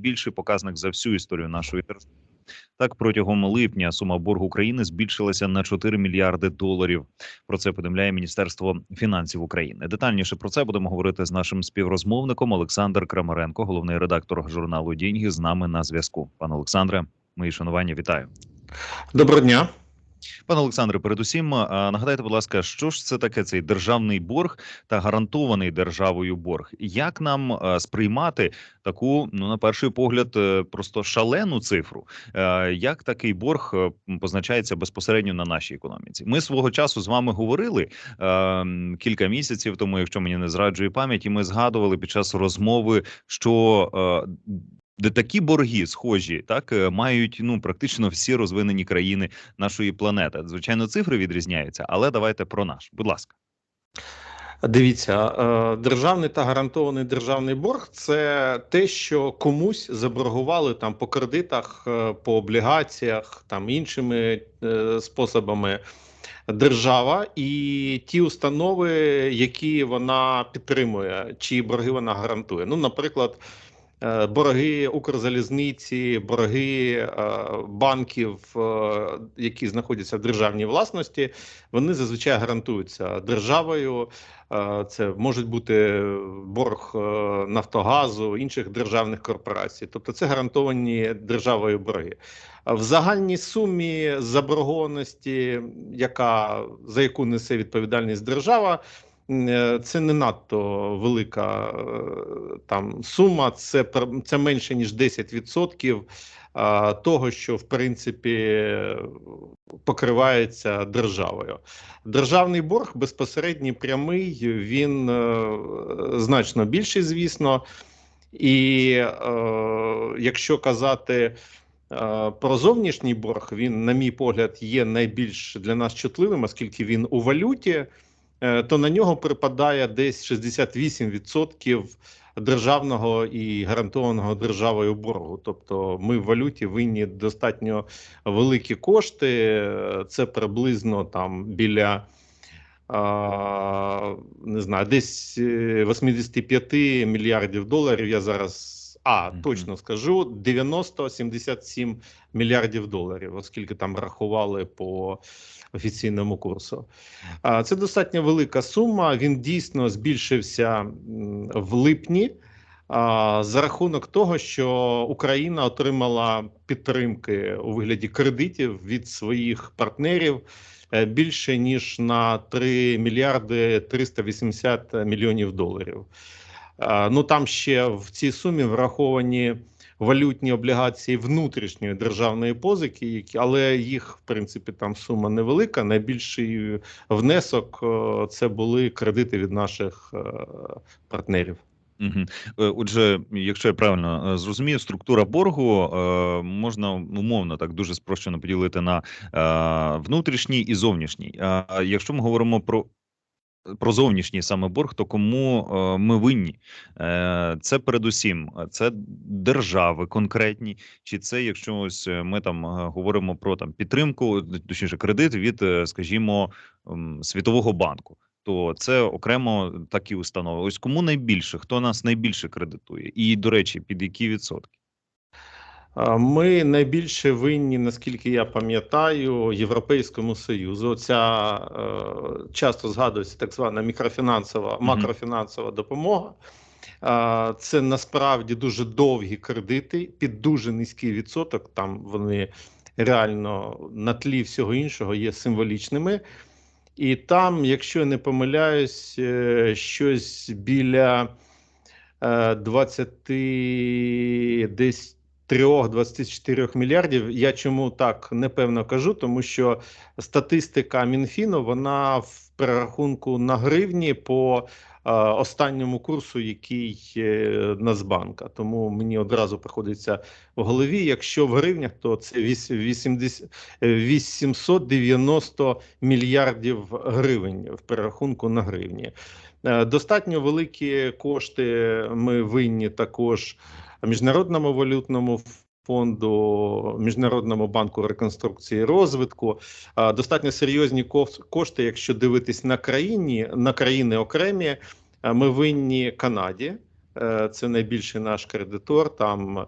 найбільший показник за всю історію нашої держави. Так, протягом липня сума боргу України збільшилася на 4 мільярди доларів. Про це повідомляє Міністерство фінансів України. Детальніше про це будемо говорити з нашим співрозмовником Олександр Крамаренко, головний редактор журналу Діньги, з нами на зв'язку. Пане Олександре, мої шанування, вітаю. Доброго дня. Пане Олександре, передусім нагадайте, будь ласка, що ж це таке цей державний борг та гарантований державою борг? Як нам сприймати таку, ну на перший погляд, е, просто шалену цифру? Е, Як такий борг е, позначається безпосередньо на нашій економіці? Ми свого часу з вами говорили е, кілька місяців тому, якщо мені не зраджує пам'ять, і ми згадували під час розмови, що е, де такі борги схожі, так е, мають ну практично всі розвинені країни нашої планети. Звичайно, цифри відрізняються, але давайте про наш. Будь ласка. Дивіться, е, державний та гарантований державний борг це те, що комусь заборгували там по кредитах, е, по облігаціях, там іншими способами держава і ті установи, які вона підтримує, чи борги вона гарантує. Ну, наприклад. Е, Борги Укрзалізниці, борги е, банків, е, які знаходяться в державній власності, вони зазвичай гарантуються державою. Це можуть бути борг Нафтогазу, інших державних корпорацій. Тобто це гарантовані державою борги. В загальній сумі заборгованості, яка за яку несе відповідальність держава, це не надто велика е, там сума. Це це менше ніж 10% того, що в принципі покривається державою. Державний борг безпосередній прямий, він е, значно більший, звісно. І е, якщо казати е, про зовнішній борг, він, на мій погляд, є найбільш для нас чутливим, оскільки він у валюті, е, то на нього припадає десь 68% державного і гарантованого державою боргу. Тобто ми в валюті винні достатньо великі кошти. е, Це приблизно там біля. Не знаю, десь е, 85 мільярдів доларів. Я зараз а точно скажу: 90-77 мільярдів доларів, оскільки там рахували по офіційному курсу. Це достатньо велика сума. Він дійсно збільшився в липні. За рахунок того, що Україна отримала підтримки у вигляді кредитів від своїх партнерів е, більше ніж на 3 мільярди 380 мільйонів доларів. А, Ну там ще в цій сумі враховані валютні облігації внутрішньої державної позики, які але їх в принципі там сума невелика. Найбільший внесок е, це були кредити від наших е, партнерів. Отже, якщо я правильно е, зрозумів, структура боргу е, можна умовно так дуже спрощено поділити на е, внутрішній і зовнішній. А якщо ми говоримо про про зовнішній саме борг, то кому е, ми винні? Е, це передусім е, це держави конкретні, чи це якщо ось ми там говоримо про там підтримку, точніше кредит від, скажімо, Світового банку. То це окремо такі установи. Ось кому найбільше, хто нас найбільше кредитує, і до речі, під які відсотки? Ми найбільше винні, наскільки я пам'ятаю, Європейському Союзу. Оця е, часто згадується так звана мікрофінансова, макрофінансова допомога. Це насправді дуже довгі кредити під дуже низький відсоток. Там вони реально на тлі всього іншого є символічними. І там, якщо я не помиляюсь, е, щось біля е, 20 десь 3-24 мільярдів. Я чому так непевно кажу, тому що статистика Мінфіну вона в перерахунку на гривні по е, останньому курсу, який Нацбанка. Тому мені одразу приходиться в голові. Якщо в гривнях, то це 80, е, 890 мільярдів гривень в перерахунку на гривні. Е, Достатньо великі кошти ми винні також Міжнародному валютному фонду, Міжнародному банку реконструкції і розвитку. Достатньо серйозні кошти, якщо дивитись на країні, на країни окремі. Ми винні Канаді. е, це найбільший наш кредитор. Там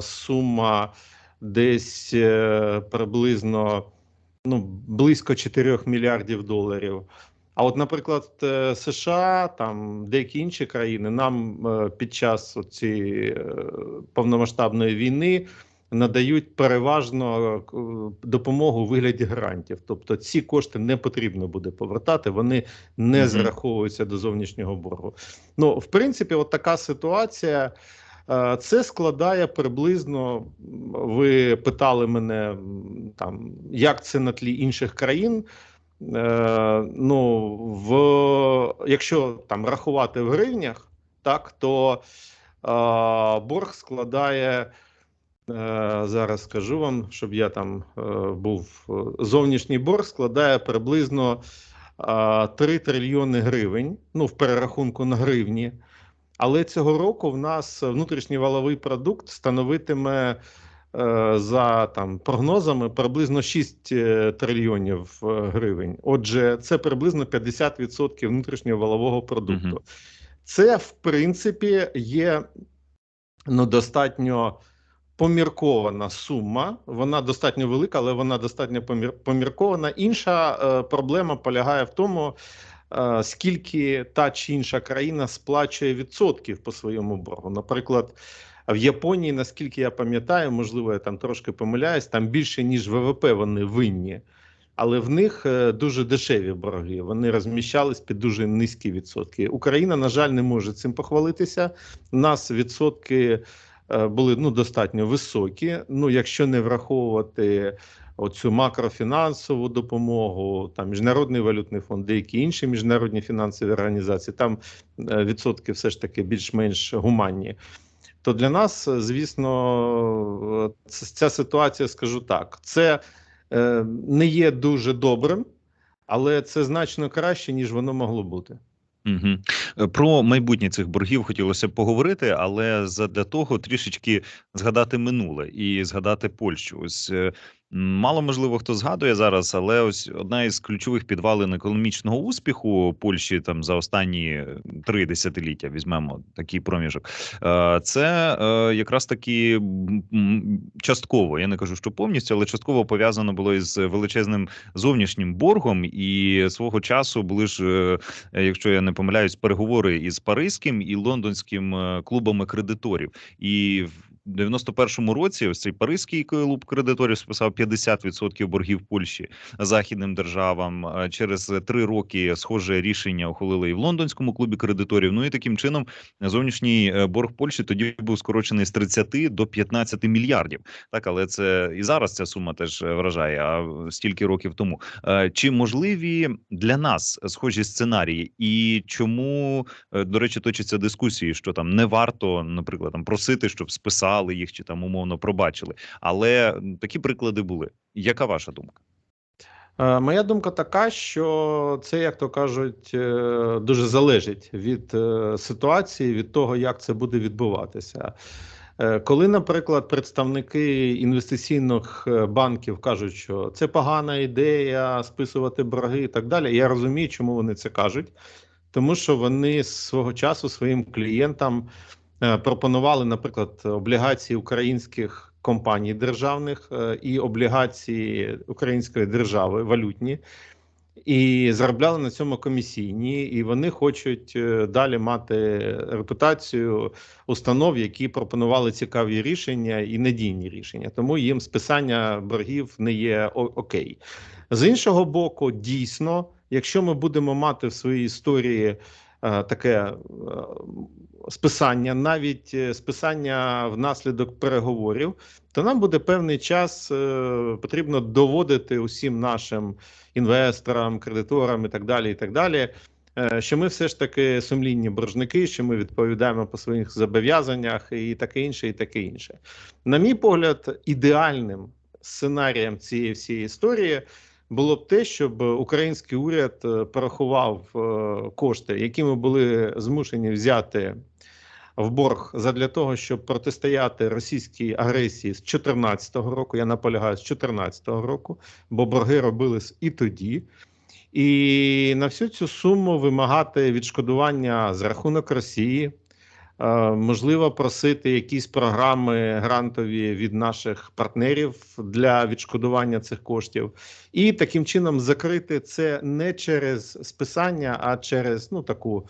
сума десь е, приблизно ну, близько 4 мільярдів доларів. А от, наприклад, е, США, там деякі інші країни нам е, під час цієї е, повномасштабної війни надають переважно допомогу у вигляді грантів. Тобто ці кошти не потрібно буде повертати, вони не Мгм. зараховуються до зовнішнього боргу. Ну, в принципі, от така ситуація. Це складає приблизно. Ви питали мене там, як це на тлі інших країн. Е, ну, в, якщо там рахувати в гривнях, так, то е, борг складає, е, зараз скажу вам, щоб я там був, зовнішній борг складає приблизно е, 3 трильйони гривень, ну, в перерахунку на гривні. Але цього року в нас внутрішній валовий продукт становитиме за там прогнозами приблизно 6 е, трильйонів е, гривень. Отже, це приблизно 50% внутрішнього валового продукту. Мгм. Це в принципі є ну, достатньо поміркована сума. Вона достатньо велика, але вона достатньо помір- поміркована. Інша е, проблема полягає в тому, е, скільки та чи інша країна сплачує відсотків по своєму боргу. Наприклад, в Японії, наскільки я пам'ятаю, можливо, я там трошки помиляюсь, там більше ніж ВВП вони винні. Але в них е, дуже дешеві борги. Вони розміщались під дуже низькі відсотки. Україна, на жаль, не може цим похвалитися. У нас відсотки е, були ну достатньо високі. Ну, якщо не враховувати оцю макрофінансову допомогу, там міжнародний валютний фонд, деякі інші міжнародні фінансові організації, там е, відсотки все ж таки більш-менш гуманні. То для нас, е, звісно, ця ситуація, скажу так, це е, не є дуже добрим, але це значно краще, ніж воно могло бути. Угу. Про майбутнє цих боргів хотілося б поговорити, але задля того трішечки згадати минуле і згадати Польщу. Ось мало можливо хто згадує зараз, але ось одна із ключових підвалин економічного успіху Польщі там за останні три десятиліття візьмемо такий проміжок. е, Це е, якраз таки частково. Я не кажу, що повністю, але частково пов'язано було із величезним зовнішнім боргом. І свого часу були ж, е, якщо я не помиляюсь, переговори із Паризьким і лондонським клубами кредиторів. І 91-му році ось цей паризький клуб кредиторів списав 50% боргів Польщі західним державам. Е, Через три роки схоже рішення ухвалили і в лондонському клубі кредиторів. Ну і таким чином зовнішній е, борг Польщі тоді був скорочений з 30 до 15 мільярдів. Так, але це і зараз ця сума теж е, вражає. А стільки років тому. Чи можливі для нас схожі сценарії, і чому до речі точаться дискусії, що там не варто, наприклад, там просити, щоб списали їх чи там умовно пробачили, але такі приклади були. Яка ваша думка? Е, Моя думка така, що це, як то кажуть, е, дуже залежить від е, ситуації, від того, як це буде відбуватися. Коли, наприклад, представники інвестиційних банків кажуть, що це погана ідея списувати борги і так далі, я розумію, чому вони це кажуть, тому що вони свого часу своїм клієнтам пропонували, наприклад, облігації українських компаній державних е, і облігації української держави валютні. І заробляли на цьому комісійні, і вони хочуть е, далі мати репутацію установ, які пропонували цікаві рішення і надійні рішення. Тому їм списання боргів не є окей. З іншого боку, дійсно, якщо ми будемо мати в своїй історії е, таке е, списання, навіть е, списання внаслідок переговорів, то нам буде певний час е, потрібно доводити усім нашим інвесторам, кредиторам і так далі, і так далі. е, Що ми все ж таки сумлінні боржники, що ми відповідаємо по своїх зобов'язаннях, і таке інше, і таке інше. На мій погляд, ідеальним сценарієм цієї всієї історії було б те, щоб український уряд е, порахував е, кошти, які ми були змушені взяти в борг задля того, щоб протистояти російській агресії з 2014 року. Я наполягаю з 2014 року, бо борги робились і тоді. І на всю цю суму вимагати відшкодування з рахунок Росії, Можливо, просити якісь програми грантові від наших партнерів для відшкодування цих коштів, і таким чином закрити це не через списання, а через ну таку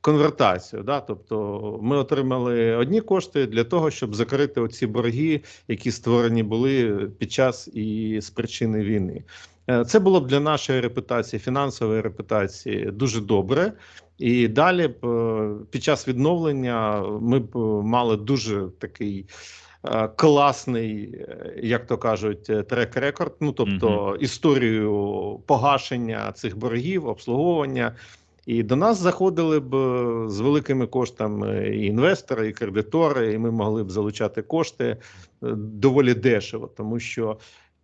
конвертацію. Да? Тобто, ми отримали одні кошти для того, щоб закрити оці борги, які створені були під час і з причини війни. Е, Це було б для нашої репутації, фінансової репутації дуже добре. І далі б е, під час відновлення ми б е, мали дуже такий е, класний, е, як то кажуть, трек-рекорд. Ну тобто історію погашення цих боргів, обслуговування. І до нас заходили б з великими коштами і інвестори, і кредитори, і ми могли б залучати кошти доволі дешево, тому що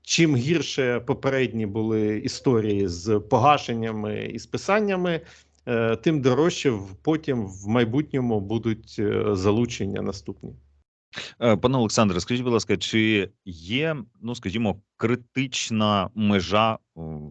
чим гірше попередні були історії з погашеннями і списаннями, тим дорожче потім в майбутньому будуть е, залучення наступні. Е, Пане Олександре, скажіть, будь ласка, чи є, ну скажімо, критична межа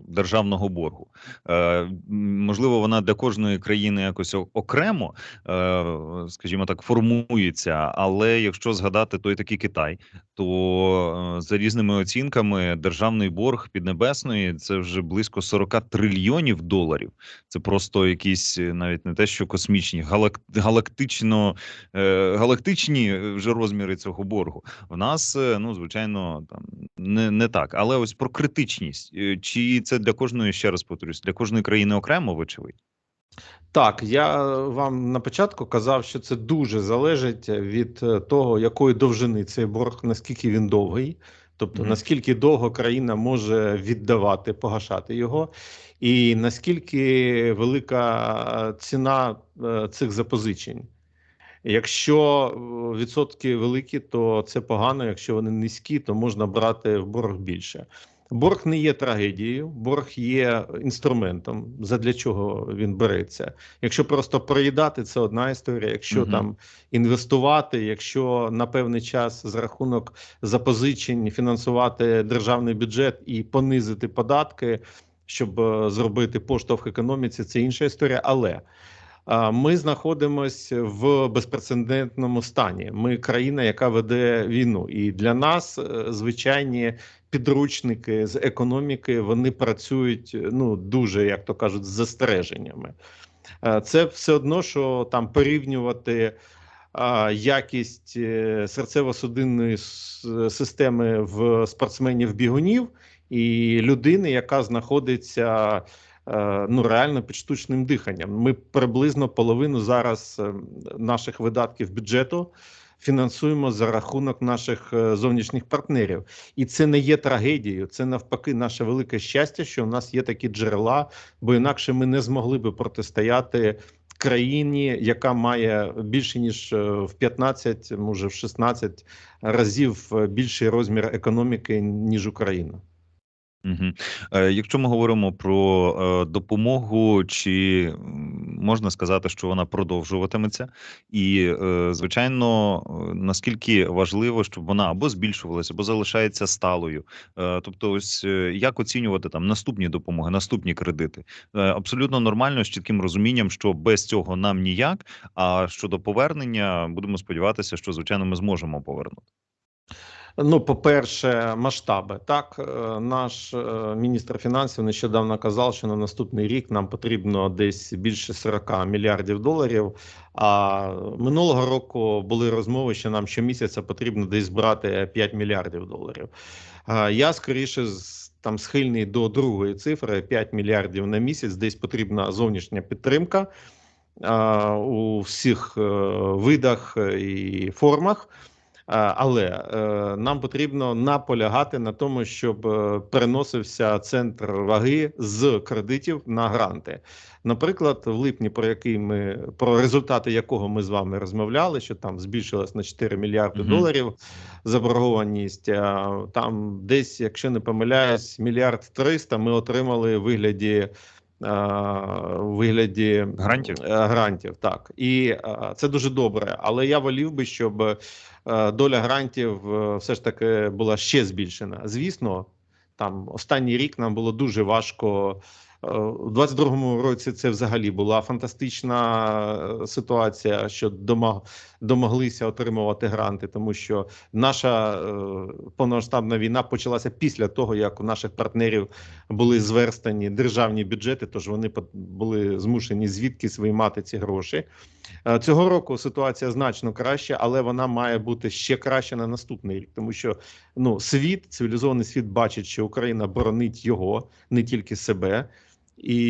державного боргу? Е, можливо, вона для кожної країни якось окремо, е, скажімо так, формується. Але якщо згадати той такий Китай, то е, за різними оцінками державний борг Піднебесної це вже близько 40 трильйонів доларів. Це просто якісь е, навіть не те, що космічні, галак, галактично е, галактичні е, вже розміри цього боргу. В нас, е, ну звичайно, там не, не так. Але ось про критичність. Е, Чи це для кожної, ще раз повторюсь, для кожної країни окремо, вочевидь? Так, я вам на початку казав, що це дуже залежить від е, того, якої довжини цей борг, наскільки він довгий, тобто Мгм. наскільки довго країна може віддавати, погашати його, і наскільки велика е, ціна цих запозичень. Якщо е, відсотки великі, то це погано. Якщо вони низькі, то можна брати в борг більше. Борг не є трагедією, борг є інструментом, задля чого він береться. Якщо просто проїдати, це одна історія. Якщо Мгм. там інвестувати, якщо на певний час за рахунок запозичень фінансувати державний бюджет і понизити податки, щоб е, зробити поштовх економіці, це інша історія. Але ми знаходимося в безпрецедентному стані. Ми країна, яка веде війну, і для нас е, звичайні підручники з економіки вони працюють ну дуже, як то кажуть, з застереженнями. Е, Це все одно, що там порівнювати якість е, серцево-судинної системи в спортсменів-бігунів і людини, яка знаходиться е, ну реально під штучним диханням. Ми приблизно половину зараз е, наших видатків бюджету фінансуємо за рахунок наших е, зовнішніх партнерів, і це не є трагедією. Це навпаки наше велике щастя, що у нас є такі джерела, бо інакше ми не змогли би протистояти країні, яка має більше ніж е, в 15, може в 16 разів е, більший розмір економіки ніж Україна. Угу. Якщо ми говоримо про е, допомогу, чи можна сказати, що вона продовжуватиметься, і е, звичайно, наскільки важливо, щоб вона або збільшувалася, або залишається сталою. Тобто, ось як оцінювати там наступні допомоги, наступні кредити? Абсолютно нормально з чітким розумінням, що без цього нам ніяк. А щодо повернення, будемо сподіватися, що звичайно ми зможемо повернути. Ну, по-перше, масштаби. Так, е, наш е, міністр фінансів нещодавно казав, що на наступний рік нам потрібно десь більше 40 мільярдів доларів. А минулого року були розмови, що нам щомісяця потрібно десь брати 5 мільярдів доларів. Е, Я скоріше там схильний до другої цифри 5 мільярдів на місяць. Десь потрібна зовнішня підтримка у всіх видах і формах. Е, Але е, нам потрібно наполягати на тому, щоб е, переносився центр ваги з кредитів на гранти. Наприклад, в липні, про який ми про результати якого ми з вами розмовляли, що там збільшилась на 4 мільярди Мгм. доларів заборгованість. а Там десь, якщо не помиляюсь, мільярд 300 ми отримали в вигляді. У вигляді Грантів? е, грантів, так і е, це дуже добре. Але я волів би, щоб е, доля грантів е, все ж таки була ще збільшена. Звісно, там останній рік нам було дуже важко У 22-му році це взагалі була фантастична е, ситуація, що домоглися отримувати гранти, тому що наша е, повномасштабна війна почалася після того, як у наших партнерів були зверстані державні бюджети, тож вони були змушені звідкись виймати ці гроші. Е, Цього року ситуація значно краща, але вона має бути ще краще на наступний рік, тому що ну світ, цивілізований світ бачить, що Україна боронить його, не тільки себе. І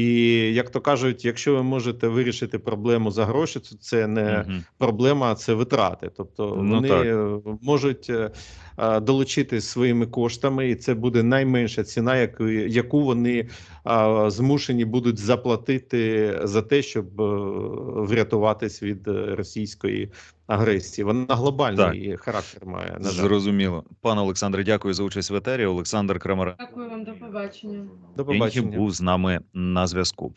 як то кажуть, якщо ви можете вирішити проблему за гроші, то це не угу. проблема, а це витрати. Тобто Ну, вони так. е, можуть е, долучити своїми коштами, і це буде найменша ціна, яку, яку вони е, змушені будуть заплатити за те, щоб е, врятуватись від е, російської агресії. Вона глобальний характер має на жаль. Зрозуміло. Пане Олександре, дякую за участь в етері. Олександр Крамер Дякую вам, до побачення. До побачення. був з нами на зв'язку.